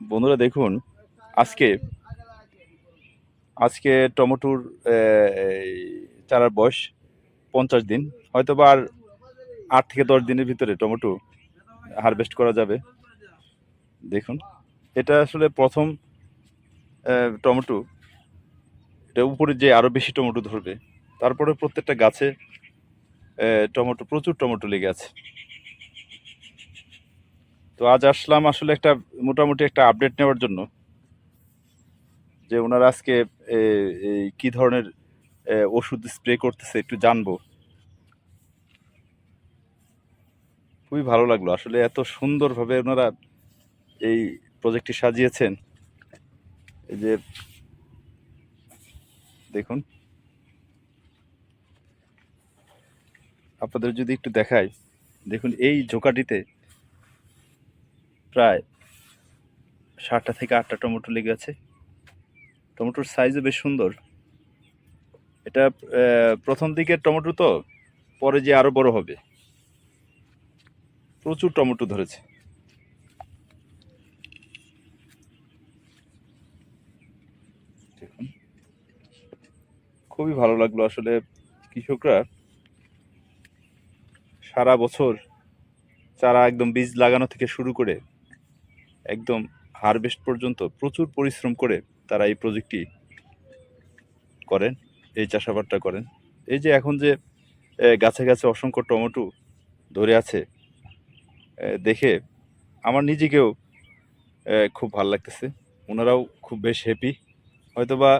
বন্ধুরা দেখুন, আজকে আজকে টমেটোর চারার বয়স পঞ্চাশ দিন। হয়তো বা আর আট থেকে দশ দিনের ভিতরে টমেটো হারভেস্ট করা যাবে। দেখুন, এটা আসলে প্রথম টমেটো। এটা উপরে যে আরও বেশি টমেটো ধরবে, তারপরে প্রত্যেকটা গাছে টমেটো, প্রচুর টমেটো লেগে আছে। তো আজ আসলাম আসলে একটা মোটামুটি একটা আপডেট নেওয়ার জন্য যে ওনারা আজকে কি ধরনের ওষুধ স্প্রে করতেছে একটু জানব। খুবই ভালো লাগল। আসলে এত সুন্দরভাবে ওনারা এই প্রজেক্টটি সাজিয়েছেন। এই যে, দেখুন। আপনাদের যদি একটু দেখাই, দেখুন এই ঝোঁকাটিতে প্রায় সাতটা থেকে আটটা টমেটো লেগে আছে। টমেটোর সাইজও বেশ সুন্দর। এটা প্রথম দিকের টমেটো তো, পরে যে আরও বড় হবে। প্রচুর টমেটো ধরেছে। খুবই ভালো লাগল আসলে কৃষকরা সারা বছর চারা একদম বীজ লাগানো থেকে শুরু করে একদম হারভেস্ট পর্যন্ত প্রচুর পরিশ্রম করে তারা এই প্রজেক্টটি করেন, এই চাষাবাদটা করেন। এই যে এখন যে গাছে গাছে অসংখ্য টমেটো ধরে আছে দেখে আমার নিজেকেও খুব ভালো লাগতেছে। ওনারাও খুব বেশ হ্যাপি হয়তোবা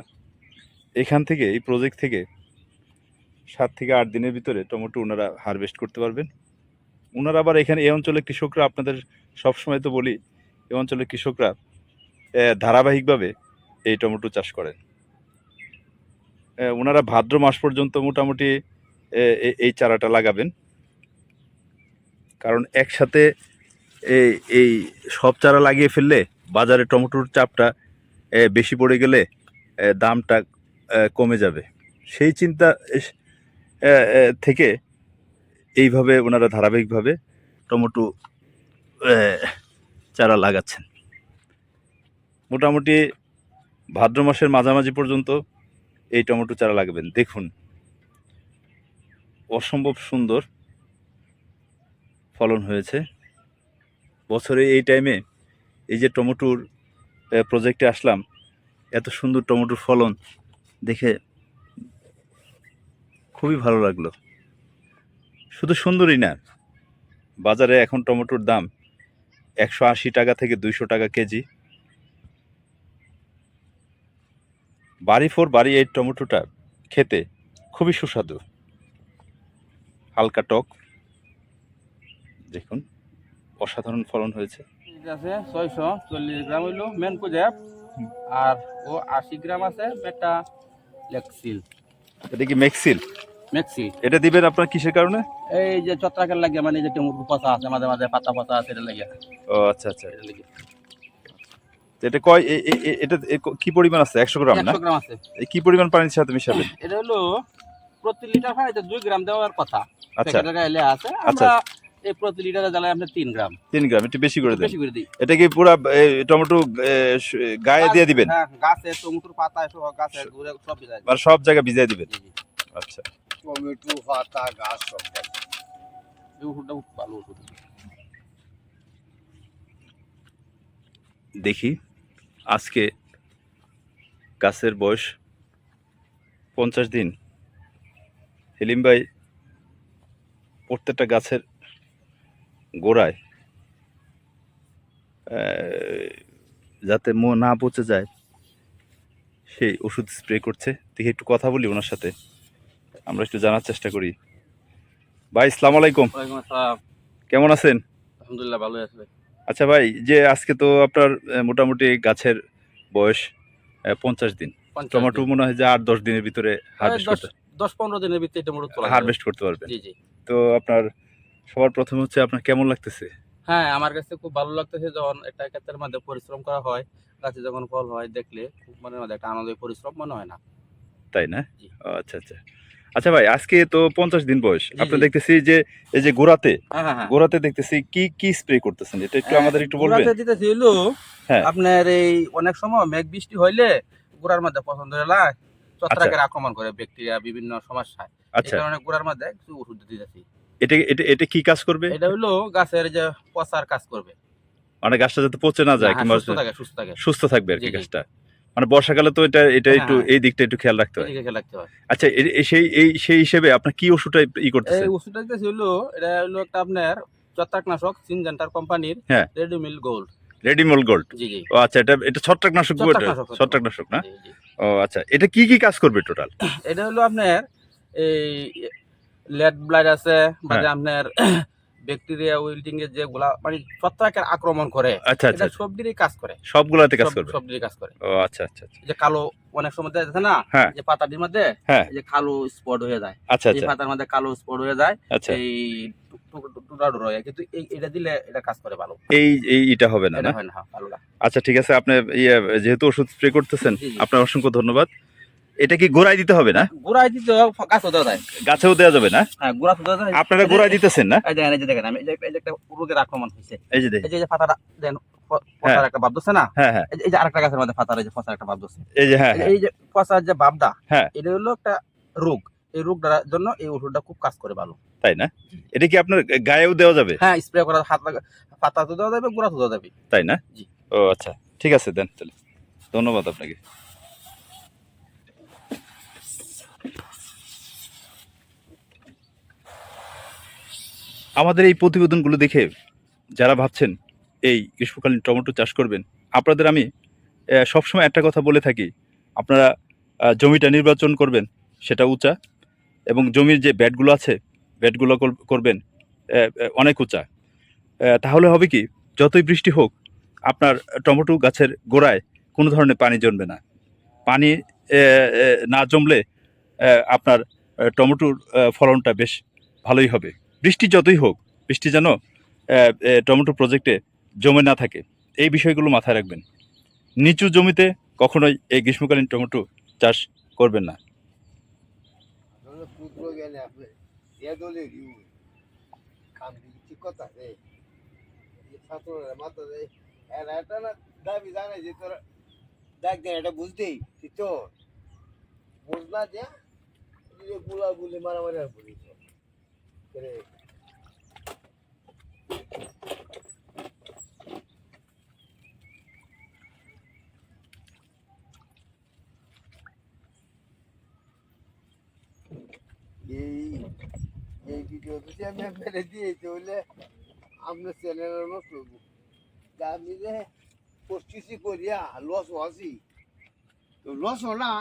এখান থেকে, এই প্রজেক্ট থেকে সাত থেকে আট দিনের ভিতরে টমেটো ওনারা হারভেস্ট করতে পারবেন। ওনারা আবার এখানে, এই অঞ্চলের কৃষকরা আপনাদের সবসময় তো বলি এই অঞ্চলের কৃষকরা ধারাবাহিকভাবে এই টমেটো চাষ করেন। ওনারা ভাদ্র মাস পর্যন্ত মোটামুটি এই চারাটা লাগাবেন। কারণ একসাথে এই এই সব চারা লাগিয়ে ফেললে বাজারে টমেটোর চাপটা বেশি পড়ে গেলে দামটা কমে যাবে। সেই চিন্তা থেকে এইভাবে ওনারা ধারাবাহিকভাবে টমেটো চারা লাগাচ্ছেন। মোটামুটি ভাদ্র মাসের মাঝামাঝি পর্যন্ত এই টমেটো চারা লাগবেন। দেখুন, অসম্ভব সুন্দর ফলন হয়েছে। বছরে এই টাইমে এই যে টমেটোর প্রজেক্টে আসলাম, এত সুন্দর টমেটোর ফলন দেখে খুবই ভালো লাগল। শুধু সুন্দরই না, বাজারে এখন টমেটোর দাম একশো আশি টাকা থেকে দুইশো টাকা কেজি। বাড়ি ফোর বাড়ি এই টমেটোটা খেতে খুবই সুস্বাদু। হালকা টক। দেখুন অসাধারণ ফলন হয়েছে। আছে ছয়শো চল্লিশ গ্রাম হইল মেন পুজেপ আর ও আশি গ্রাম আছে একটা লেক্সিল। এটা কি মেক্সিল মেক্সি এটা দিবেন আপনার কিসের কারণে? এই যে ছত্রাকের লাগে মানে যে টেমুর পচা আছে মাঝে মাঝে পাতা পচা আছে এটা লাগে ও আচ্ছা আচ্ছা। এটা কয় এটা কি পরিমাণ আছে? একশো গ্রাম না? গ্রাম আছে। কি পরিমাণ পানির সাথে মিশাবেন? এটা হলো প্রতি লিটার পানিতে দুই গ্রাম দেওয়ার কথা। আচ্ছা। আছে। আচ্ছা। এই প্রতি লিটারে জ্বালাই আমরা তিন গ্রাম। তিন গ্রাম একটু বেশি করে দেন। বেশি করে দিই। এটা কি পুরা টমেটো গায়ে দিয়ে দিবেন? হ্যাঁ গাছে টমেটোর পাতা সব গাছে ঘুরে সব ভিজাই মানে সব জায়গায় ভিজিয়ে দিবেন। আচ্ছা। টমেটো পাতা গাছ সব ওষুধটা ভালো ওষুধ দেখি আজকে গাছের বয়স পঞ্চাশ দিন। হেলিম ভাই প্রত্যেকটা গাছের গোড়ায় যাতে মো না পচে যায় সেই ওষুধ স্প্রে করছে। দেখি একটু কথা বলি ওনার সাথে। আমরা একটু জানার চেষ্টা করি। ভাই ইসলাম আলাইকুম। কেমন আছেন? আলহামদুলিল্লাহ ভালো আছে আচ্ছা ভাই যে আজকে তো আপনার মোটামুটি গাছের বয়স পঞ্চাশ দিন। টমেটো মনে হয় যে আট দশ দিনের ভিতরে হারভেস্ট দশ করতে দশ পনেরো দিনের ভিতরে তোলা হারভেস্ট করতে পারবেন। জি জি। তো আপনার সবার প্রথমে হচ্ছে আপনার কেমন লাগতেছে? হ্যাঁ আমার কাছে খুব ভালো লাগতেছে যখন একটা ক্ষেত্রের মধ্যে পরিশ্রম করা হয় গাছে যখন ফল হয় দেখলে খুব মনের মধ্যে একটা আনন্দ পরিশ্রম মনে হয় না। তাই না? আচ্ছা আচ্ছা। আচ্ছা ভাই আজকে তো পঞ্চাশ দিন বয়স। আপনি দেখতেছি যে এই যে গোড়াতে হ্যাঁ হ্যাঁ হ্যাঁ। গোড়াতে দেখতেছি কি কি স্প্রে করতেছেন? এটা একটু আমাদের একটু বলবেন। গুঁড়াতে দিতেছি হলো। আপনার এই অনেক সময় মেঘ বৃষ্টি হইলে গুড়ার মধ্যে পছন্দ যায় ছত্রাকের আক্রমণ করে ব্যাকটেরিয়া বিভিন্ন সমস্যায়। এই আচ্ছা কারণে গুড়ার মধ্যে কিছু ওষুধ দিতেছি এটা এটা এটা কি কাজ করবে? এটা হলো গাছের যে পচার কাজ করবে। মানে গাছটা যাতে পচে না যায় কিংবা সুস্থ থাকে সুস্থ থাকবে আর কি। গাছটা। মানে বর্ষাকালে তো এটা এটা একটু হ্যাঁ। এই দিকটা একটু খেয়াল রাখতে হয় খেয়াল রাখতে হয় আচ্ছা সেই এই সেই হিসেবে আপনার কি ওষুধটা ই এই করতেছেন ওষুধটা হলো এটা হলো একটা আপনার ছত্রাকনাশক সিনজেন্টার কোম্পানির হ্যাঁ। রেডিমিল গোল্ড রেডিমল গোল্ড জি জি ও আচ্ছা এটা এটা ছত্রাকনাশক? ছত্রাকনাশক। না। ও আচ্ছা এটা কি কি কাজ করবে টোটাল এটা হলো আপনার এই লেড ব্লাড আছে বা হ্যাঁ। আপনার ব্যাকটেরিয়া উইল্টিং এর যেগুলা মানে ছত্রাকের আক্রমণ করে আচ্ছা আচ্ছা। এটা সবদিরই কাজ করে। সবগুলাতে কাজ সব- করবে? সবদিরই কাজ করে। ও আচ্ছা আচ্ছা আচ্ছা। যে কালো অনেক সময় দেখা না? হ্যাঁ। যে পাতাটির মধ্যে হ্যাঁ। যে কালো স্পট হয়ে যায়। আচ্ছা এই আচ্ছা। পাতার মধ্যে কালো স্পট হয়ে যায় আচ্ছা। এই কিন্তু এটা দিলে এটা কাজ করে ভালো। এই এই এটা হবে না হয় না? ভালো আচ্ছা ঠিক আছে। আপনি ইয়ে যেহেতু ওষুধ স্প্রে করতেছেন। আপনার অসংখ্য ধন্যবাদ। এটা কি গোড়ায় দিতে হবে না? গোড়ায় দিতে হতে যায়। গাছেও দেওয়া যাবে না? হ্যাঁ গোড়া হতে যায়। আপনারা গোড়ায় দিতেছেন না? এই দেখেন এই যে দেখেন আমি এই যে- একটা রোগের আক্রমণ হয়েছে। এই যে এই যে- এই পাতাটা দেন পচার একটা ভাব ধরছে না? এই যে- আরেকটা গাছের মধ্যে পাতার এই যে পচার একটা ভাব ধরছে। এই যে হ্যাঁ এই যে- এই যে পচার যে ভাবটা হ্যাঁ। এটা হলো একটা রোগ। এই রোগটার জন্য এই ওষুধটা খুব কাজ করে ভালো। তাই না? এটা কি আপনার গায়েও দেওয়া যাবে? হ্যাঁ স্প্রে করা হাত লাগা পাতা তো দেওয়া যাবে গোড়া তো দেওয়া যাবে। তাই না? জি। ও আচ্ছা ঠিক আছে দেন তাহলে। ধন্যবাদ আপনাকে। আমাদের এই প্রতিবেদনগুলো দেখে যারা ভাবছেন এই গ্রীষ্মকালীন টমেটো চাষ করবেন, আপনাদের আমি সবসময় একটা কথা বলে থাকি, আপনারা জমিটা নির্বাচন করবেন, সেটা উঁচা এবং জমির যে ব্যাটগুলো আছে, ব্যাটগুলো কর- করবেন অনেক উঁচা। তাহলে হবে কি, যতই বৃষ্টি হোক, আপনার টমেটো গাছের গোড়ায় কোনো ধরনের পানি জমবে না। পানি না জমলে আপনার টমেটোর ফলনটা বেশ ভালোই হবে। বৃষ্টি যতই হোক, বৃষ্টি যেন টমেটো প্রজেক্টে জমে না থাকে, এই বিষয়গুলো মাথায় রাখবেন। নিচু জমিতে কখনোই এই গ্রীষ্মকালীন টমেটো চাষ করবেন না। দাবি জানে যে তোরা দেখ দেখ এটা বুঝতেই তুই তো বুঝ না যে গুলা গুলি মারামারি আর বলিস রে এই এই ভিডিও যদি আমি মেরে দিয়েছি হলে আপনার চ্যানেলের নষ্ট হইব তা আমি যে পঁচিশি করিয়া লস হসি তো লস হলা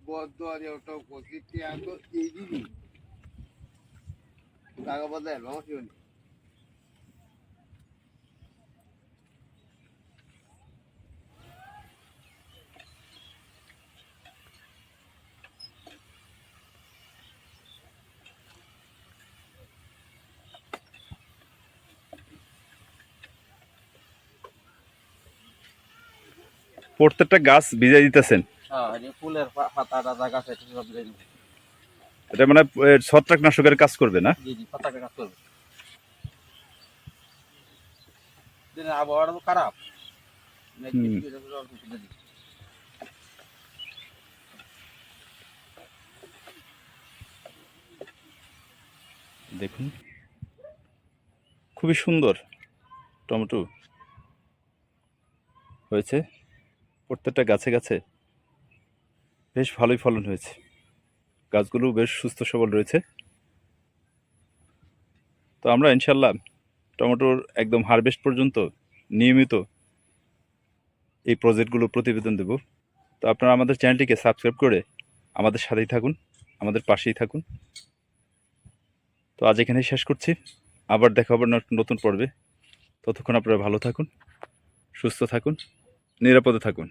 বদ্ধ ওটা পঁচিশ তো এই দিবি টাকা হয়নি প্রত্যেকটা গাছ ভিজাই দিতেছেন হ্যাঁ ফুলের পাতা টাতা গাছ এটা সব। এটা মানে ছত্রাকনাশকের কাজ করবে না? জি জি পাতাকে কাজ করবে। দিনের আবহাওয়াটা তো খারাপ। দিচ্ছে। দেখুন। খুবই সুন্দর টমেটো হয়েছে। প্রত্যেকটা গাছে গাছে বেশ ভালোই ফলন হয়েছে। গাছগুলো বেশ সুস্থ সবল রয়েছে। তো আমরা ইনশাল্লাহ টমেটোর একদম হারভেস্ট পর্যন্ত নিয়মিত এই প্রজেক্টগুলো প্রতিবেদন দেব। তো আপনারা আমাদের চ্যানেলটিকে সাবস্ক্রাইব করে আমাদের সাথেই থাকুন, আমাদের পাশেই থাকুন। তো আজ এখানেই শেষ করছি। আবার দেখা হবে নতুন পর্বে। ততক্ষণ আপনারা ভালো থাকুন, সুস্থ থাকুন, নিরাপদে থাকুন।